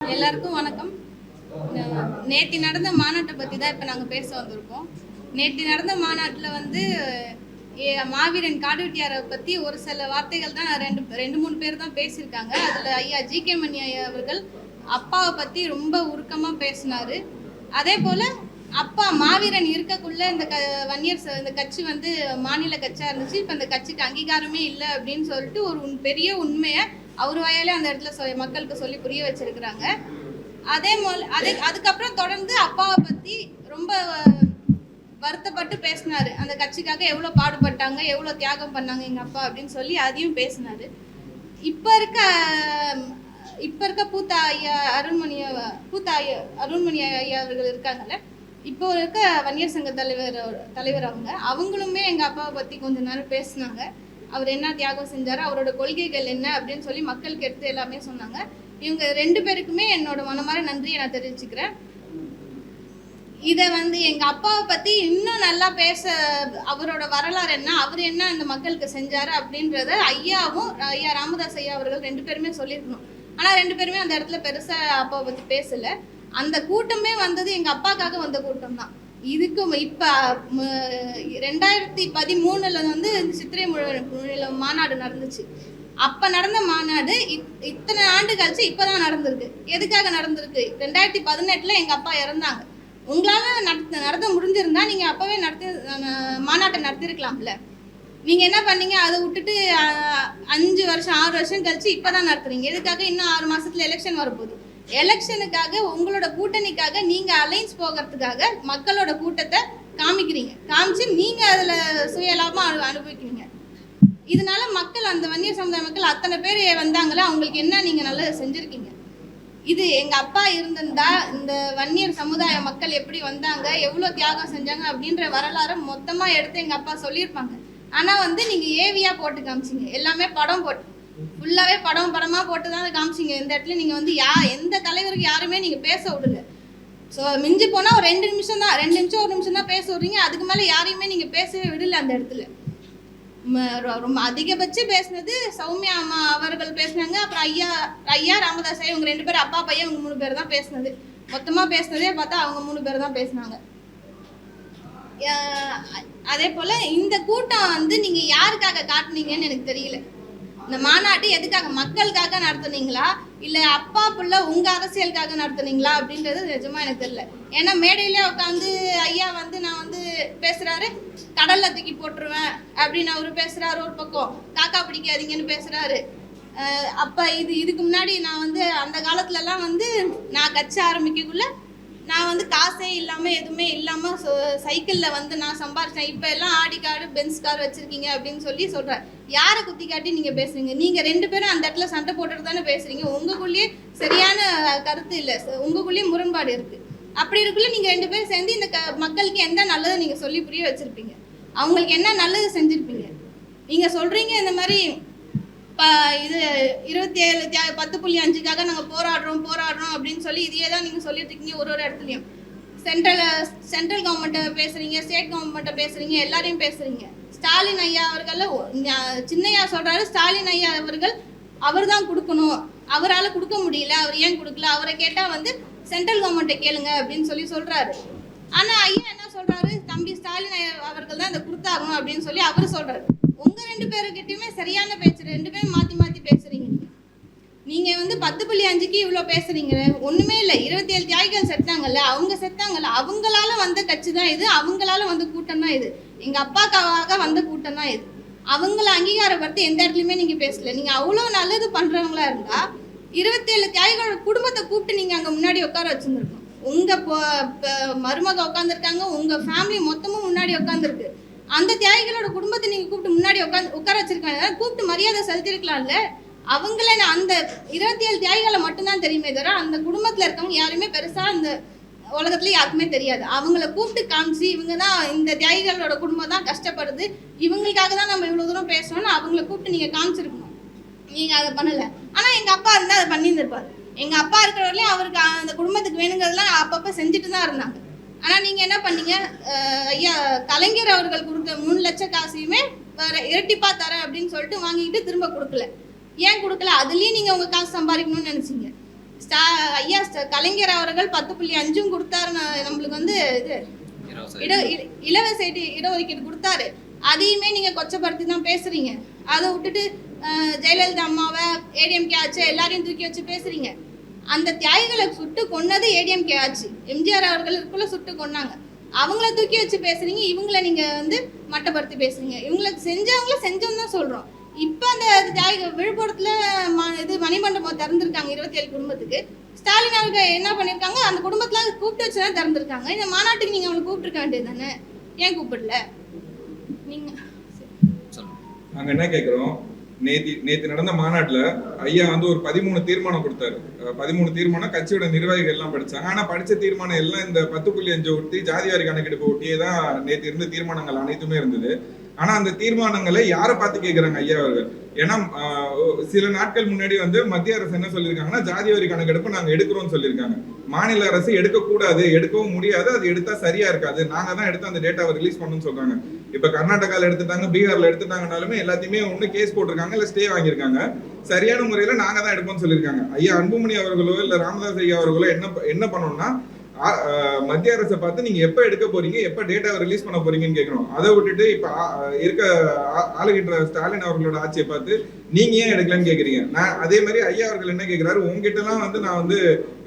எல்லாருக்கும் வணக்கம். நேற்று நடந்த மாநாட்டை பற்றி தான் இப்போ நாங்கள் பேச வந்திருக்கோம். நேற்று நடந்த மாநாட்டில் வந்து மாவீரன் காடுவெட்டியாரை பற்றி ஒரு சில வார்த்தைகள் தான் ரெண்டு ரெண்டு மூணு பேர் தான் பேசியிருக்காங்க. அதில் ஐயா ஜி கே மணி ஐயா அவர்கள் அப்பாவை பற்றி ரொம்ப உருக்கமாக பேசினார். அதே போல் அப்பா மாவீரன் இருக்கக்குள்ள இந்த க வன்னியர் இந்த கட்சி வந்து மாநில கட்சியாக இருந்துச்சு. இப்போ இந்த கட்சிக்கு அங்கீகாரமே இல்லை அப்படின்னு சொல்லிட்டு ஒரு பெரிய உண்மையை அவர் வாயாலே அந்த இடத்துல சொ மக்களுக்கு சொல்லி புரிய வச்சிருக்கிறாங்க. அதே போல் அதே அதுக்கப்புறம் தொடர்ந்து அப்பாவை பற்றி ரொம்ப வருத்தப்பட்டு பேசினாரு. அந்த கட்சிக்காக எவ்வளோ பாடுபட்டாங்க எவ்வளோ தியாகம் பண்ணாங்க எங்கள் அப்பா அப்படின்னு சொல்லி அதையும் பேசினாரு. இப்போ இருக்க இப்போ இருக்க பூத்தா ஐயா அருண்மணி அவ- பூத்தா ஐயா அருண்மணி ஐயா அவர்கள் இருக்காங்கல்ல இப்போ இருக்க வன்னியர் சங்க தலைவர் தலைவர் அவங்க அவங்களுமே எங்கள் அப்பாவை பற்றி கொஞ்ச நேரம் பேசினாங்க. அவர் என்ன தியாகம் செஞ்சாரு அவரோட கொள்கைகள் என்ன அப்படின்னு சொல்லி மக்களுக்கு எடுத்து எல்லாமே சொன்னாங்க. இவங்க ரெண்டு பேருக்குமே என்னோட மனமார நன்றியை நான் தெரிவிச்சுக்கிறேன். இதை வந்து எங்க அப்பாவை பத்தி இன்னும் நல்லா பேச அவரோட வரலாறு என்ன அவர் என்ன அந்த மக்களுக்கு செஞ்சாரு அப்படின்றத ஐயாவும் ஐயா ராமதாஸ் ஐயா அவர்கள் ரெண்டு பேருமே சொல்லியிருக்கணும். ஆனா ரெண்டு பேருமே அந்த இடத்துல பெருசா அப்பாவை பத்தி பேசல. அந்த கூட்டமே வந்தது எங்க அப்பாக்காக வந்த கூட்டம் தான் இதுக்கு இப்போ ரெண்டாயிரத்தி பதிமூணுல வந்து இந்த சித்திரை முழு- மாநாடு நடந்துச்சு. அப்போ நடந்த மாநாடு இத்தனை ஆண்டு கழிச்சு இப்போ தான் நடந்திருக்கு. எதுக்காக நடந்திருக்கு? ரெண்டாயிரத்தி பதினெட்டில் எங்கள் அப்பா இறந்தாங்க. உங்களால் நடத்த நடத்த முடிஞ்சிருந்தா நீங்கள் அப்போவே நடத்தி மாநாட்டை நடத்திருக்கலாம்ல. நீங்கள் என்ன பண்ணீங்க? அதை விட்டுட்டு அஞ்சு வருஷம் ஆறு வருஷம் கழிச்சு இப்போ தான் நடத்துறீங்க. எதுக்காக இன்னும் ஆறு மாதத்தில் எலெக்ஷன் வரப்போகுது? எலெக்ஷனுக்காக உங்களோட கூட்டணிக்காக நீங்க அலைன்ஸ் போகிறதுக்காக மக்களோட கூட்டத்தை காமிக்கிறீங்க. காமிச்சு நீங்க அதுல சுயலாபமா அனு- அனுபவிக்கிறீங்க. இதனால மக்கள் அந்த வன்னியர் சமுதாய மக்கள் அத்தனை பேர் வந்தாங்களே? அவங்களுக்கு என்ன நீங்க நல்லா செஞ்சிருக்கீங்க? இது எங்க அப்பா இருந்திருந்தா இந்த வன்னியர் சமுதாய மக்கள் எப்படி வந்தாங்க எவ்வளோ தியாகம் செஞ்சாங்க அப்படின்ற வரலாறை மொத்தமா எடுத்து எங்க அப்பா சொல்லியிருப்பாங்க. ஆனா வந்து நீங்க ஏவியா போட்டு காமிச்சிங்க. எல்லாமே படம் போட்டு ஃபுல்லாவே படம் படமா போட்டு தான் காமிச்சீங்க. இந்த இடத்துல நீங்க வந்து யா எந்த தலைவருக்கு யாருமே நீங்க பேச விடல ஸோ மிஞ்சி போனா ஒரு ரெண்டு நிமிஷம் தான் ரெண்டு நிமிஷம் ஒரு நிமிஷம் தான் பேச விடுறீங்க. அதுக்கு மேல யாரையுமே நீங்க பேசவே விடல அந்த இடத்துல. ரொம்ப அதிகபட்சம் பேசுனது சௌமியா அம்மா அவர்கள் பேசுனாங்க. அப்புறம் ஐயா ஐயா ராமதாஸ் ஐயா இவங்க ரெண்டு பேரும் அப்பா பையன் இவங்க மூணு பேர் தான் பேசுனது. மொத்தமா பேசுனதே பார்த்தா அவங்க மூணு பேர் தான் பேசுனாங்க. அதே போல இந்த கூட்டம் வந்து நீங்க யாருக்காக காட்டுனீங்கன்னு எனக்கு தெரியல. இந்த மாநாட்டு எதுக்காக மக்களுக்காக நடத்துனீங்களா? இல்ல அப்பா புள்ள உங்க அரசியலுக்காக நடத்துனீங்களா? அப்படின்றது நிஜமா எனக்கு தெரியல. ஏன்னா மேடையிலே உட்காந்து ஐயா வந்து நான் வந்து பேசுறாரு கடல்ல தூக்கி போட்டுருவேன் அப்படின்னு அவரு பேசுறாரு ஒரு பக்கம். காக்கா பிடிக்காதீங்கன்னு பேசுறாரு. அஹ் அப்ப இது இதுக்கு முன்னாடி நான் வந்து அந்த காலத்துல எல்லாம் வந்து நான் கட்சி ஆரம்பிக்கக்குள்ள நான் வந்து காசே இல்லாமல் எதுவுமே இல்லாமல் ச- சைக்கிளில் வந்து நான் சம்பாரிச்சேன். இப்போ எல்லாம் ஆடி கார்டு பென்ஸ் கார் வச்சுருக்கீங்க அப்படின்னு சொல்லி சொல்கிறேன் யாரை குத்தி காட்டி நீங்கள் பேசுறீங்க? நீங்கள் ரெண்டு பேரும் அந்த இடத்துல சண்டை போட்டுட்டு தானே பேசுறீங்க. உங்களுக்குள்ளேயே சரியான கருத்து இல்லை. உங்களுக்குள்ளேயே முரண்பாடு இருக்குது அப்படி இருக்குள்ள நீங்கள் ரெண்டு பேரும் சேர்ந்து இந்த க- மக்களுக்கு எந்த நல்லதை நீங்கள் சொல்லி புரிய வச்சுருப்பீங்க? அவங்களுக்கு என்ன நல்லது செஞ்சுருப்பீங்க? நீங்கள் சொல்கிறீங்க இந்த மாதிரி ப இது இருபத்தி ஏழு தியா- பத்து புள்ளி அஞ்சுக்காக நாங்கள் போராடுறோம் போராடுறோம் அப்படின்னு சொல்லி இதையே தான் நீங்கள் சொல்லிட்டு இருக்கீங்க ஒரு ஒரு இடத்துலையும். சென்ட்ரல் சென்ட்ரல் கவர்மெண்ட்டை பேசுறீங்க ஸ்டேட் கவர்மெண்ட்டை பேசுறீங்க எல்லாரையும் பேசுறீங்க. ஸ்டாலின் ஐயா அவர்கள் சின்னையா சொல்றாரு ஸ்டாலின் ஐயா அவர்கள் அவர் தான் கொடுக்கணும். அவரால் கொடுக்க முடியல அவர் ஏன் கொடுக்கல அவரை கேட்டால் வந்து சென்ட்ரல் கவர்மெண்ட்டை கேளுங்க அப்படின்னு சொல்லி சொல்றாரு. ஆனால் ஐயா என்ன சொல்றாரு தம்பி ஸ்டாலின் ஐயா அவர்கள் தான் இதை கொடுத்தாகணும் அப்படின்னு சொல்லி அவர் சொல்றாரு. உங்க ரெண்டு பேருக்கிட்டயுமே சரியான பேச்சு ரெண்டு பேரும் மாத்தி மாத்தி பேசுறீங்க. நீங்க. வந்து பத்து புள்ளி அஞ்சுக்கு இவ்வளோ பேசுறீங்க. ஒண்ணுமே இல்லை. இருபத்தி ஏழு தியாகிகள் செத்தாங்கல்ல அவங்க செத்தாங்கல்ல. அவங்களால வந்த கட்சி தான் இது. அவங்களால வந்த கூட்டம் தான் இது. எங்க அப்பாக்காக வந்த கூட்டம் தான் இது. அவங்கள அங்கீகாரப்படுத்தி எந்த இடத்துலையுமே நீங்க பேசல. நீங்க அவ்வளோ நல்லது பண்றவங்களா இருந்தா இருபத்தேழு தியாகிகளோட குடும்பத்தை கூப்பிட்டு நீங்க அங்க முன்னாடி உட்கார வச்சிருந்துருக்கோம். உங்க மருமக உட்காந்துருக்காங்க உங்க ஃபேமிலி மொத்தமும் முன்னாடி உட்காந்துருக்கு அந்த தியாகிகளோட குடும்பத்தை நீங்க கூப்பிட்டு முன்னாடி உட்காந்து உட்கார வச்சிருக்காங்க. கூப்பிட்டு மரியாதை செலுத்திருக்கலாம்ல? அவங்கள நான் அந்த இருபத்தி ஏழு தியாகிகளை மட்டும்தான் தெரியுமே தவிர அந்த குடும்பத்துல இருக்கவங்க யாருமே பெருசா அந்த உலகத்துல யாருக்குமே தெரியாது. அவங்கள கூப்பிட்டு காமிச்சு இவங்க தான் இந்த தியாகிகளோட குடும்பம் தான் கஷ்டப்படுது. இவங்களுக்காக தான் நம்ம இவ்வளவு தூரம் பேசணும்னு அவங்கள கூப்பிட்டு நீங்க காமிச்சிருக்கணும். நீங்க அதை பண்ணல. ஆனா எங்க அப்பா இருந்தா அதை பண்ணியிருந்திருப்பாரு. எங்க அப்பா இருக்கிறவர்களையும் அவருக்கு அந்த குடும்பத்துக்கு வேணுங்கிறதெல்லாம் அப்பப்ப செஞ்சுட்டு தான் இருந்தாங்க. ஆனா நீங்க என்ன பண்ணீங்க? ஐயா கலைஞர் அவர்கள் கொடுத்த மூணு லட்சம் காசையுமே வேற இரட்டிப்பா தரேன் அப்படின்னு சொல்லிட்டு வாங்கிட்டு திரும்ப கொடுக்கல. ஏன் கொடுக்கல? அதுலயும் நீங்க உங்க காசு சம்பாதிக்கணும்னு நினைச்சீங்க. ஸ்டா ஐயா கலைஞர் அவர்கள் பத்து புள்ளி அஞ்சும் கொடுத்தாரு நம்மளுக்கு வந்து இது இட இலவச இட- இடஒதுக்கீடு கொடுத்தாரு. அதையுமே நீங்க கொச்சப்படுத்தி தான் பேசுறீங்க. அதை விட்டுட்டு ஜெயலலிதா அம்மாவை ஏடிஎம்கே ஆச்சு எல்லாரையும் தூக்கி வச்சு பேசுறீங்க. அந்த தியாகிகளை சுட்டு கொன்னது ஏடிஎம்கே ஆச்சு. எம்ஜிஆர் அவர்கள் இருக்குள்ள சுட்டு கொன்னாங்க. அவங்கள தூக்கி வச்சு பேசுறீங்க இவங்கள நீங்க வந்து மட்டப்படுத்தி பேசுறீங்க. இவங்கள செஞ்சவங்கள செஞ்சோம் தான் சொல்றோம். இப்போ அந்த தியாகிக விழுப்புரத்துல ம- இது மணிமண்டபம் திறந்திருக்காங்க இருபத்தி ஏழு குடும்பத்துக்கு. ஸ்டாலின் அவர்கள் என்ன பண்ணியிருக்காங்க அந்த குடும்பத்துல கூப்பிட்டு வச்சு தான் திறந்திருக்காங்க. இந்த மாநாட்டுக்கு நீங்க அவங்களை கூப்பிட்டுருக்க வேண்டியது தானே? ஏன் கூப்பிடல? நீங்க நாங்க என்ன கேக்குறோம்? நேத்தி நேற்று நடந்த மாநாட்டில் ஐயா வந்து ஒரு பதிமூணு தீர்மானம் கொடுத்தாரு. பதிமூணு தீர்மானம் கட்சியோட நிர்வாகிகள் எல்லாம் படிச்சாங்க. ஆனால் படித்த தீர்மானம் எல்லாம் இந்த பத்து புள்ளி அஞ்சு ஒட்டி ஜாதிவாரி கணக்கெடுப்பு ஒட்டியே தான் நேற்று இருந்த தீர்மானங்கள் அனைத்துமே இருந்தது. ஆனா அந்த தீர்மானங்களை யாரை பார்த்து கேக்குறாங்க ஐயா அவர்கள்? ஏன்னா சில நாட்கள் முன்னாடி வந்து மத்திய அரசு என்ன சொல்லியிருக்காங்கன்னா ஜாதிவாரி கணக்கெடுப்பு நாங்க எடுக்கிறோம்னு சொல்லியிருக்காங்க மாநில அரசு எடுக்கக்கூடாது எடுக்கவும் முடியாது அது எடுத்தா சரியா இருக்காது. நாங்க தான் எடுத்து அந்த டேட்டாவை ரிலீஸ் பண்ணணும்னு சொல்றாங்க. இப்ப கர்நாடகால எடுத்துட்டாங்க பீகார்ல எடுத்துட்டாங்கனாலுமே எல்லாத்தையுமே ஒண்ணு கேஸ் போட்டிருக்காங்க இல்ல ஸ்டே வாங்கியிருக்காங்க. சரியான முறையில நாங்க தான் எடுப்போம்னு சொல்லியிருக்காங்க. ஐயா அன்புமணி அவர்களோ இல்ல ராமதாஸ் ஐயா அவர்களோ என்ன என்ன பண்ணணும்னா மத்திய அரசை பார்த்து நீங்க எப்ப எடுக்க போறீங்க எப்ப டேட்டாவை ரிலீஸ் பண்ண போறீங்கன்னு கேட்கணும். அதை விட்டுட்டு இப்ப இருக்க ஆளுகின்ற ஸ்டாலின் அவர்களோட ஆட்சியை பார்த்து நீங்க ஏன் எடுக்கலன்னு கேக்குறீங்க நான் அதே மாதிரி ஐயா அவர்கள் என்ன கேக்குறாரு உங்ககிட்ட எல்லாம் வந்து நான் வந்து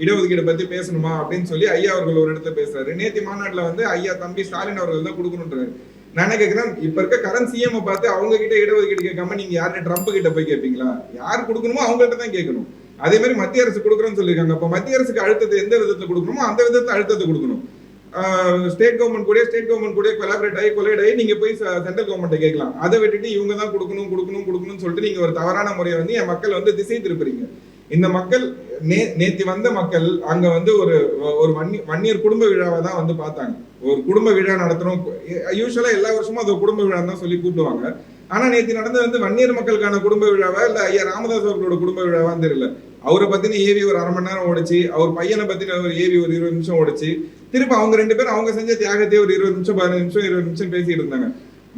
இடஒதுக்கீடு பத்தி பேசணுமா? அப்படின்னு சொல்லி ஐயா அவர்கள் ஒரு இடத்துல பேசுறாரு. நேத்தி மாநாட்டுல வந்து ஐயா தம்பி ஸ்டாலின் அவர்கள் தான் கொடுக்கணுன்றாரு. நான் என்ன கேட்குறேன் இப்ப இருக்க கரண்ட் சிஎம் பார்த்து அவங்க கிட்ட இடஒதுக்கீடு கேட்காம நீங்க யார்கிட்ட ட்ரம்ப் கிட்ட போய் கேட்பீங்களா யார் கொடுக்கணுமோ அவங்கள்ட்ட தான் கேட்கணும். அதே மாதிரி மத்திய அரசு கொடுக்குறோம்னு சொல்லியிருக்காங்க. அப்ப மத்திய அரசுக்கு அழுத்தத்தை எந்த விதத்துல கொடுக்கணுமோ அந்த விதத்துல அழுத்தத்தை கொடுக்கணும். ஸ்டேட் கவர்மெண்ட் கூட ஸ்டேட் கவர்மெண்ட் கூட கொலாபரேட் ஆகி கொலைட் ஆகி நீங்க போய் சென்ட்ரல் கவர்மெண்ட்டை கேட்கலாம். அதை விட்டுட்டு இவங்க தான் கொடுக்கணும் கொடுக்கணும் கொடுக்கணும்னு சொல்லிட்டு நீங்க ஒரு தவறான முறையை வந்து என் மக்கள் வந்து திசை திருப்புறீங்க. இந்த மக்கள் நே நேத்தி வந்த மக்கள் அங்க வந்து ஒரு ஒரு வன்னி வன்னியர் குடும்ப விழாவை தான் வந்து பார்த்தாங்க. ஒரு குடும்ப விழா நடத்தணும் யூஸ்வலா எல்லா வருஷமும் அது குடும்ப விழா தான் சொல்லி கூப்பிடுவாங்க. ஆனா நேத்தி நடந்தது வந்து வன்னியர் மக்களுக்கான குடும்ப விழாவா? இல்ல ஐயா ராமதாஸ் அவர்களோட குடும்ப விழாவான்னு தெரியல. அவரை பத்தின ஏவி ஒரு அரை மணி நேரம் ஓடிச்சு. அவர் பையனை பத்தின ஒரு ஏவி ஒரு இருபது நிமிஷம் ஓடிச்சு. திரும்ப அவங்க ரெண்டு பேரும் அவங்க செஞ்ச தியாகத்தையே ஒரு இருபது நிமிஷம் பதினஞ்சு நிமிஷம் இருபது நிமிஷம் பேசிட்டு இருந்தாங்க.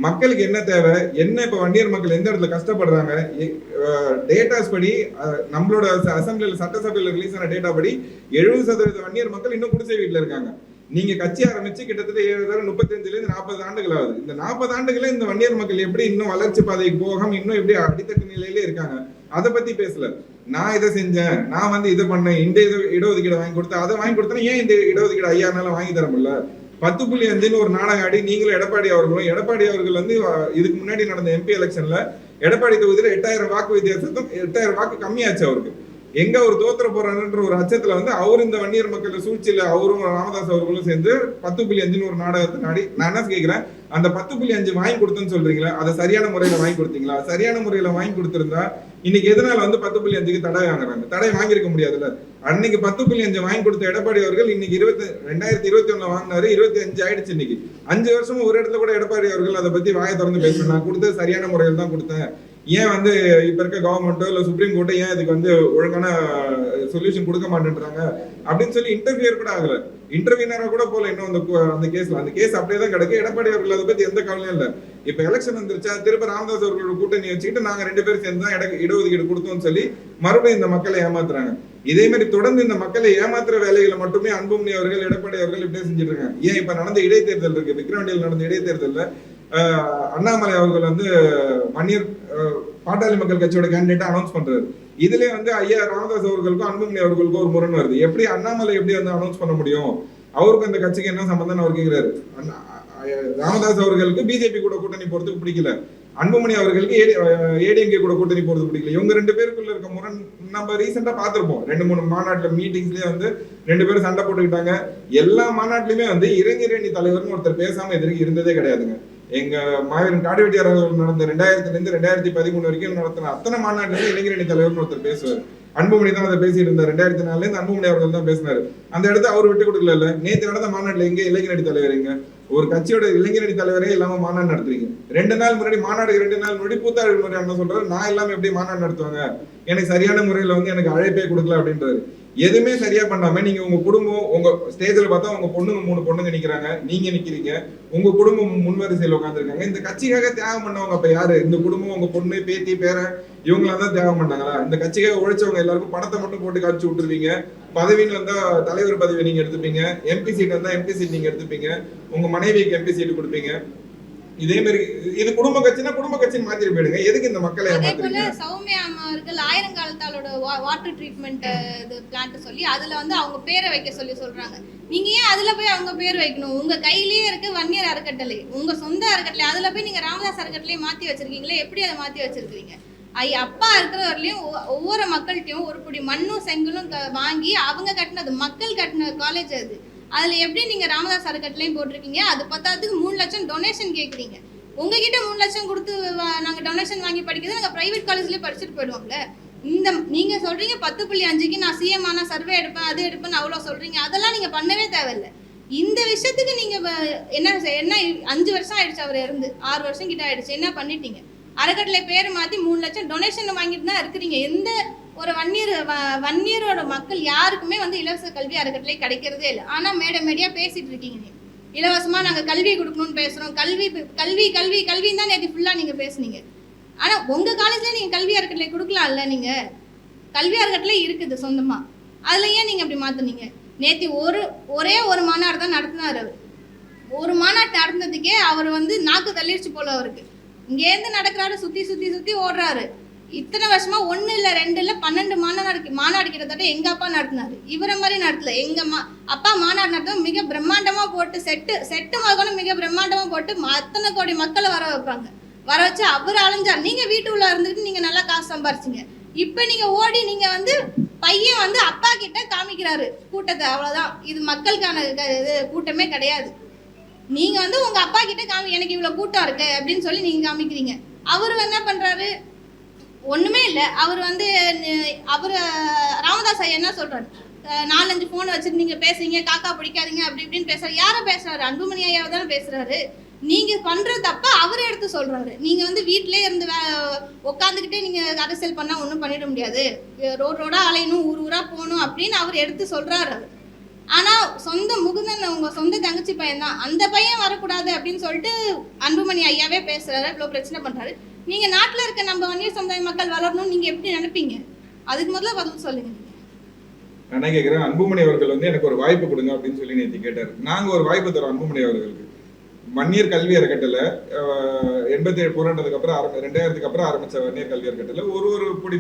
மக்களுக்கு என்ன தேவை? என்ன இப்ப வன்னியர் மக்கள் எந்த இடத்துல கஷ்டப்படுறாங்க? டேட்டாஸ் படி நம்மளோட அசம்பிளியில் சட்டசபையில் ரிலீஸ் ஆன டேட்டா படி எழுபது சதவீத வண்டியர் மக்கள் இன்னும் குடிசை வீட்டில் இருக்காங்க. நீங்க கட்சி ஆரம்பிச்சு கிட்டத்தட்ட ஏழாயிரம் முப்பத்தஞ்சுல இருந்து நாற்பது ஆண்டுகள் ஆகுது. இந்த நாற்பது ஆண்டுகள இந்த வன்னியர் மக்கள் எப்படி இன்னும் வளர்ச்சி பாதைக்கு போகாம இன்னும் எப்படி அடித்தட்டு நிலையிலே இருக்காங்க? அதை பத்தி பேசல. நான் இதை செஞ்சேன். நான் வந்து இதை பண்ணேன். இந்த இடஒதுக்கீடு வாங்கி கொடுத்தேன். அதை வாங்கி கொடுத்தேன் ஏன் இந்த இடஒதுக்கீடு ஐயானால வாங்கி தர முடியல? பத்து புள்ளி அஞ்சுன்னு ஒரு நாடகம் ஆடி நீங்களும் எடப்பாடி அவர்களும். எடப்பாடி அவர்கள் வந்து இதுக்கு முன்னாடி நடந்த எம்பி எலெக்ஷன்ல எடப்பாடி தொகுதியில எட்டாயிரம் வாக்கு வித்தியாசத்தும் எட்டாயிரம் வாக்கு கம்மியாச்சு அவருக்கு. எங்க அவர் தோத்துற போறாருன்ற ஒரு அச்சத்துல வந்து அவர் இந்த வன்னியர் மக்கள் சூழ்ச்சியில அவரும் ராமதாஸ் அவர்களும் சேர்ந்து பத்து புள்ளி அஞ்சுன்னு ஒரு நாடகத்தை நாடி நான் என்ன கேட்கிறேன் அந்த பத்து புள்ளி அஞ்சு வாங்கி கொடுத்தேன்னு சொல்றீங்களா அதை சரியான முறையில வாங்கி கொடுத்தீங்களா? சரியான முறையில வாங்கி கொடுத்திருந்தா இன்னைக்கு எதனால வந்து பத்து புள்ளி அஞ்சுக்கு தடை வாங்குறாங்க? தடை வாங்கியிருக்க முடியாதுல்ல. அன்னைக்கு பத்து புள்ளி அஞ்சு வாங்கி கொடுத்த எடப்பாடி அவர்கள் இன்னைக்கு இருபத்தி ரெண்டாயிரத்தி இருபத்தி ஒண்ணுல வாங்கினாரு இருபத்தி அஞ்சு ஆயிடுச்சு இன்னைக்கு. அஞ்சு வருஷமும் ஒரு இடத்துல கூட எடப்பாடி அவர்கள் அதை பத்தி வாயை திறந்து பேசணும் நான் கொடுத்தது சரியான முறையில் தான் கொடுத்தேன். ஏன் வந்து இப்ப இருக்க கவர்மெண்ட்டோ இல்ல சுப்ரீம் கோர்ட்டோ ஏன் இதுக்கு வந்து ஒழுங்கான சொல்யூஷன் கொடுக்க மாட்டேன்றாங்க? அப்படின்னு சொல்லி இன்டர்வியூர் கூட ஆகல. இன்டர்வியூனரா கூட போல இன்னும் அந்த அந்த கேஸ்ல அந்த கேஸ் அப்படியே தான் கிடக்கு. எடப்பாடி அவர்கள் அதை பத்தி எந்த கவலையும் இல்லை. இப்ப எலெக்ஷன் வந்துருச்சா திரும்ப ராமதாஸ் அவர்களோட கூட்டணி வச்சுக்கிட்டு நாங்க ரெண்டு பேரும் சேர்ந்து தான் இட- இடஒதுக்கீடு கொடுத்தோம்னு சொல்லி மறுபடியும் இந்த மக்களை ஏமாத்துறாங்க. இதே மாதிரி தொடர்ந்து இந்த மக்களை ஏமாத்துற வேலைகளை மட்டுமே அன்புமணி அவர்கள் எடப்பாடி அவர்கள் இப்படியே செஞ்சுட்டு இருக்காங்க. ஏன் இப்ப நடந்த இடைத்தேர்தல் இருக்கு? விக்ரவாண்டியில் நடந்த இடைத்தேர்தல்ல அண்ணாமலை அவர்கள் வந்து மன்னியர் பாட்டாளி மக்கள் கட்சியோட கேண்டிடேட்டா அனௌன்ஸ் பண்றாரு. இதுலயே வந்து ஐயா ராமதாஸ் அவர்களுக்கும் அன்புமணி அவர்களுக்கும் ஒரு முரண் வருது. எப்படி அண்ணாமலை எப்படி வந்து அனௌன்ஸ் பண்ண முடியும்? அவருக்கும் இந்த கட்சிக்கு என்ன சம்பந்தம் அவர் கேட்கிறாரு அண்ணா- ராமதாஸ் அவர்களுக்கு பிஜேபி கூட கூட்டணி போறதுக்கு பிடிக்கல. அன்புமணி அவர்களுக்கு ஏடிஎம்கே கூட கூட்டணி போறது பிடிக்கல. இவங்க ரெண்டு பேருக்குள்ள இருக்க முரண் நம்ம ரீசெண்டா பாத்திருப்போம் ரெண்டு மூணு மாநாட்டுல மீட்டிங்ஸ்லயே வந்து ரெண்டு பேரும் சண்டை போட்டுக்கிட்டாங்க. எல்லா மாநாட்டிலுமே வந்து இளைஞரணி தலைவர்னு ஒருத்தர் பேசாம எதிர்க்கு இருந்ததே கிடையாதுங்க. எங்க மாவீரன் காடுவெட்டியார் அவர்கள் நடந்த ரெண்டாயிரத்துல இருந்து ரெண்டாயிரத்தி பதிமூணு வரைக்கும் நடத்தின அத்தனை மாநாட்டிலுமே இளைஞரணி தலைவர்னு ஒருத்தர் பேசுவார். அன்புமணி தான் அதை பேசிட்டு இருந்தார். ரெண்டாயிரத்தி நாலுல இருந்து அன்புமணி அவர்கள் தான் பேசினாரு. அந்த இடத்த அவர் விட்டு கொடுக்கல நேத்து நடந்த மாநாட்டுல எங்க இளைஞரணி தலைவர் எங்க? ஒரு கட்சியோட இளைஞரணி தலைவரே இல்லாம மாநாடு நடத்துறீங்க. ரெண்டு நாள் முன்னாடி மாநாடு ரெண்டு நாள் முன்னாடி கூத்தாடி முறை என்ன சொல்றாரு. நான் எல்லாமே எப்படி மாநாடு நடத்துவாங்க. எனக்கு சரியான முறையில வந்து எனக்கு அழைப்பே கொடுக்கல அப்படின்றாரு. எதுவுமே சரியா பண்ணாம நீங்க உங்க குடும்பம் உங்க ஸ்டேஜ்ல பார்த்தா உங்க பொண்ணுங்க மூணு பொண்ணுங்க நிக்கிறாங்க நீங்க நிக்கிறீங்க உங்க குடும்பம் முன்வரிசையில் உட்காந்துருக்காங்க இந்த கட்சிக்காக தியாகம் பண்ணவங்க அப்ப யாரு? இந்த குடும்பம் உங்க பொண்ணு பேத்தி பேரன் இவங்களா தான் தியாகம் பண்ணாங்களா? இந்த கட்சிக்காக உழைச்சவங்க எல்லாருக்கும் பணத்தை மட்டும் போட்டு காமிச்சு விட்டுருவீங்க. பதவின்னு வந்தா தலைவர் பதவி நீங்க எடுத்துப்பீங்க. எம்பி சீட் வந்தா எம்பி சீட் நீங்க எடுத்துப்பீங்க. உங்க மனைவிக்கு எம்பி சீட் கொடுப்பீங்க. இதே மாதிரி இது குடும்ப கட்சினா குடும்ப கட்சின்னு மாத்திட்டு போயிடுங்க. எதுக்கு இந்த மக்களை அதே போல சௌமியா அம்மா அவர்கள் ஆயிரங்காலத்தாலோட வாட்டர் ட்ரீட்மெண்ட் இது பிளான்ட் சொல்லி அதுல வந்து அவங்க பேரை வைக்க சொல்லி சொல்றாங்க. நீங்க ஏன் அதுல போய் அவங்க பேர் வைக்கணும்? உங்க கையிலேயே இருக்கு வன்னியர் அறக்கட்டளை. உங்க சொந்த அறக்கட்டளை. அதுல போய் நீங்க ராமதாஸ் அறக்கட்டளை மாத்தி வச்சிருக்கீங்களே? எப்படி அதை மாத்தி வச்சிருக்கீங்க ஐ அப்பா இருக்கிற வரலையும் ஒவ்வொரு மக்கள்கிட்டயும் ஒரு பிடி மண்ணும் செங்கலும் வாங்கி அவங்க கட்டினது மக்கள் கட்டின காலேஜ் அது. அதில் எப்படி நீங்கள் ராமதாஸ் அறக்கட்டளையும் போட்டிருக்கீங்க? அது பத்தாததுக்கு மூணு லட்சம் டொனேஷன் கேட்குறீங்க உங்ககிட்ட மூணு லட்சம் கொடுத்து நாங்கள் டொனேஷன் வாங்கி படிக்கிறது நாங்கள் ப்ரைவேட் காலேஜ்லேயே படிச்சுட்டு போயிடுவோம்ல? இந்த நீங்கள் சொல்கிறீங்க பத்து புள்ளி அஞ்சுக்கு நான் சிஎம் ஆனால் சர்வே எடுப்பேன் அது எடுப்பேன்னு அவ்வளோ சொல்கிறீங்க அதெல்லாம் நீங்கள் பண்ணவே தேவையில்ல. இந்த விஷயத்துக்கு நீங்கள் என்ன என்ன அஞ்சு வருஷம் ஆயிடுச்சு அவர் இருந்து. ஆறு வருஷம் கிட்ட ஆயிடுச்சு. என்ன பண்ணிட்டீங்க? அறக்கட்டளை பேர் மாற்றி மூணு லட்சம் டொனேஷன் வாங்கிட்டு தான் இருக்கிறீங்க. எந்த ஒரு வன்னியர் வ- வன்னியரோட மக்கள் யாருக்குமே வந்து இலவச கல்வி அறக்கட்டளை கிடைக்கிறதே இல்லை. ஆனால் மேடை மேடையாக பேசிட்டு இருக்கீங்க. இலவசமாக நாங்கள் கல்வி கொடுக்கணும்னு பேசுகிறோம் கல்வி கல்வி கல்வி கல்வின்னு தான் நேற்று ஃபுல்லாக நீங்கள் பேசுனீங்க. ஆனால் உங்கள் காலேஜில் நீங்கள் கல்வி அறக்கட்டளை கொடுக்கலாம்ல நீங்கள் கல்வி அறக்கட்டளை இருக்குது சொந்தமாக அதில் ஏன் நீங்கள் அப்படி மாற்றினீங்க நேற்று ஒரு ஒரே ஒரு மாநாடு தான் நடத்தினார் அவர். ஒரு மாநாட்டு நடந்ததுக்கே அவர் வந்து நாக்கு தள்ளிடுச்சு போல அவருக்கு. இங்கேருந்து நடக்கிறாரு சுற்றி சுற்றி சுற்றி ஓடுறாரு. இத்தனை வருஷமா ஒண்ணு இல்ல ரெண்டு இல்ல பன்னெண்டு மாநாடு மாநாடு கிட்டத்தட்ட எங்க அப்பா நடத்தினாரு. இவரை மாதிரி நடத்தல. எங்க மா அப்பா மாநாடு நடத்த மிக பிரம்மாண்டமா போட்டு செட்டு செட்டு மகனும் மிக பிரம்மாண்டமா போட்டு அத்தனை கோடி மக்களை வர வைப்பாங்க. வர வச்சு அவர் அலைஞ்சார். நீங்க உள்ள இருந்துட்டு நீங்க நல்லா காசு சம்பாரிச்சீங்க. இப்ப நீங்க ஓடி நீங்க வந்து பையன் வந்து அப்பா கிட்ட காமிக்கிறாரு. கூட்டத்தை அவ்வளவுதான். இது மக்களுக்கான க- இது கூட்டமே கிடையாது. நீங்க வந்து உங்க அப்பா கிட்ட காமி எனக்கு இவ்வளவு கூட்டம் இருக்கு அப்படின்னு சொல்லி நீங்க காமிக்கிறீங்க. அவர் என்ன பண்றாரு? ஒண்ணுமே இல்ல. அவர் வந்து அவர் ராமதாஸ் ஐயா என்ன சொல்றாரு? நாலஞ்சு போன் வச்சுட்டு நீங்கள் பேசுறீங்க காக்கா பிடிக்காதீங்க அப்படி இப்படின்னு பேசுறாரு. யார பேசுறாரு? அன்புமணி ஐயாவை தானே பேசுறாரு. நீங்க பண்ற தப்ப அவர் எடுத்து சொல்றாரு. நீங்க வந்து வீட்டிலே இருந்து வே- உட்காந்துக்கிட்டே நீங்க அரசியல் பண்ணா ஒன்றும் பண்ணிட முடியாது. ரோட் ரோடா அலையணும் ஊர் ஊரா போகணும் அப்படின்னு அவர் எடுத்து சொல்றாரு அவர். ஆனா சொந்த முகுந்தன் உங்க சொந்த தங்கச்சி பையன் தான் அந்த பையன் வரக்கூடாது அப்படின்னு சொல்லிட்டு அன்புமணி ஐயாவே பேசுறாரு. இவ்வளவு பிரச்சனை பண்றாரு. நீங்கள் நாட்டில் இருக்க நம்ம வன்னியர் சமுதாய மக்கள் வளரணும்னு நீங்கள் எப்படி நினைப்பீங்க? அதுக்கு முதல்ல பதில் சொல்லுங்க. நான் கேட்குறேன் அன்புமணி அவர்கள் வந்து எனக்கு ஒரு வாய்ப்பு கொடுங்க அப்படின்னு சொல்லி நேற்று கேட்டார். நாங்கள் ஒரு வாய்ப்பு தரோம் அன்புமணி அவர்களுக்கு. வன்னியர் கல்வி அறக்கட்டளை எண்பத்தி ஏழு போராட்டத்துக்கு அப்புறம் ஆரம்பி ரெண்டாயிரத்துக்கு அப்புறம் ஆரம்பித்த வன்னியர் கல்வி அறக்கட்டளை ஒரு ஒரு புடி